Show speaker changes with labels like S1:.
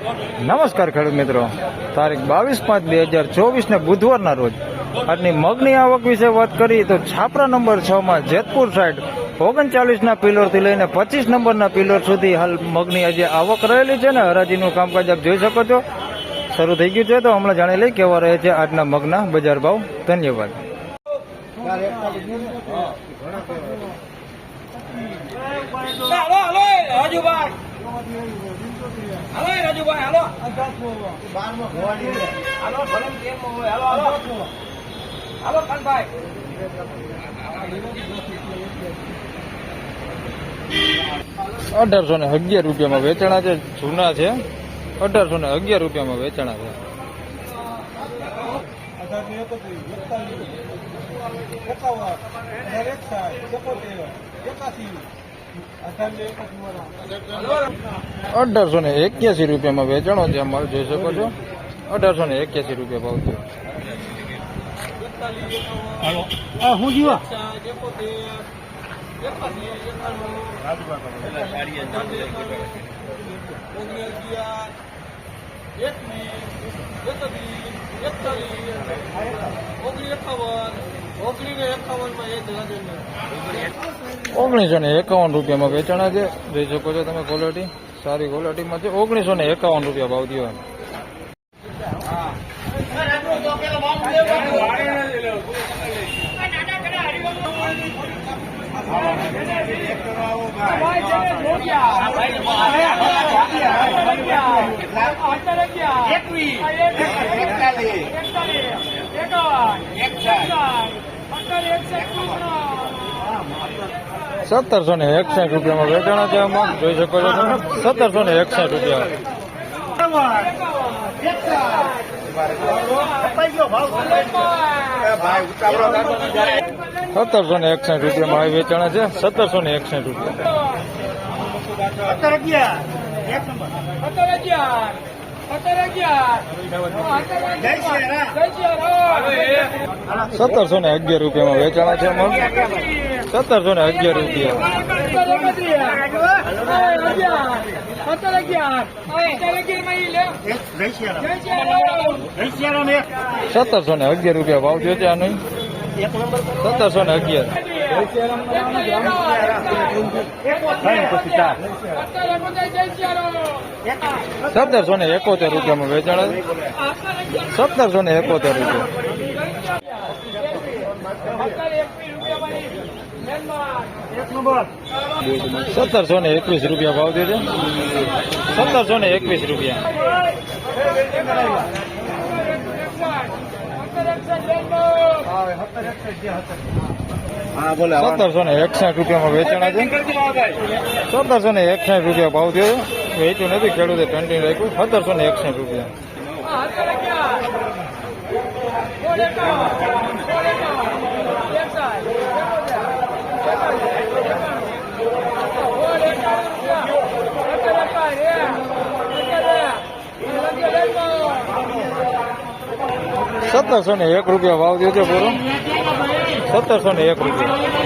S1: નમસ્કાર ખેડૂત મિત્રો. તારીખ બાવીસ પાંચ બે હજાર ચોવીસને બુધવારના રોજ આજની મગની આવક વિશે વાત કરીએ તો છાપરા નંબર છ માં જેતપુર સાઈડ ઓગણચાલીસના પિલરથી લઈને પચીસ નંબરના પિલર સુધી હાલ મગની આજે આવક રહેલી છે ને હરાજીનું કામકાજ આપ જોઈ શકો છો. શરૂ થઈ ગયું છે તો હમણાં જાણી લઈ કેવા રહે છે આજના મગના બજાર ભાવ. ધન્યવાદ.
S2: હાલો હાલો
S1: અઢારસો ને અગિયાર રૂપિયામાં વેચાણા છે જૂના છે અઢારસો ને અગિયાર રૂપિયામાં વેચાણા છે અઢારસો ને એક્યાસી રૂપિયામાં વેચાણો છે માલ જોઈ શકો છો. અઢારસો ને એક્યાસી રૂપિયા ભાવ છે.
S2: હું જીવા?
S1: ઓગણીસો ને એકાવન રૂપિયામાં વેચાણા છે જોઈ શકો છો તમે ક્વોલિટી સારી ક્વોલિટીમાં છે. ઓગણીસો ને એકાવન રૂપિયા ભાવ થયો સત્તરસો ને એકસાઠ રૂપિયામાં વેચાણ છે આમાં. જોઈ શકો છો તમે. સત્તરસો ને એકસાઠ રૂપિયા. સત્તરસો ને એકસાઠ રૂપિયામાં આ વેચાણ છે. સત્તરસો ને એકસાઠ રૂપિયા. સત્તરસો ને અગિયાર રૂપિયામાં વેચાણા છે મગ સત્તરસો ને અગિયાર રૂપિયા. સત્તરસો ને અગિયાર રૂપિયા ભાવ થયો છે આનો સત્તરસો ને અગિયાર. સત્તરસો ને એકોતેર રૂપિયામાં વેચાણા સત્તરસો ને એકોતેર રૂપિયા. સત્તરસો ને એકવીસ રૂપિયા ભાવ દેજો સત્તરસો ને એકવીસ રૂપિયા. સત્તરસો ને એકસાઠ રૂપિયામાં વેચાણ છે સત્તરસો ને એકસાઠ રૂપિયા ભાવ થયો વેચ્યું નથી ખેડૂતે પેન્ટિંગ રાખ્યું. સત્તરસો ને એકસાઠ રૂપિયા. સત્તરસો ને એક રૂપિયા ભાવ દેજો પૂરો સત્તરસો ને એક રૂપિયા.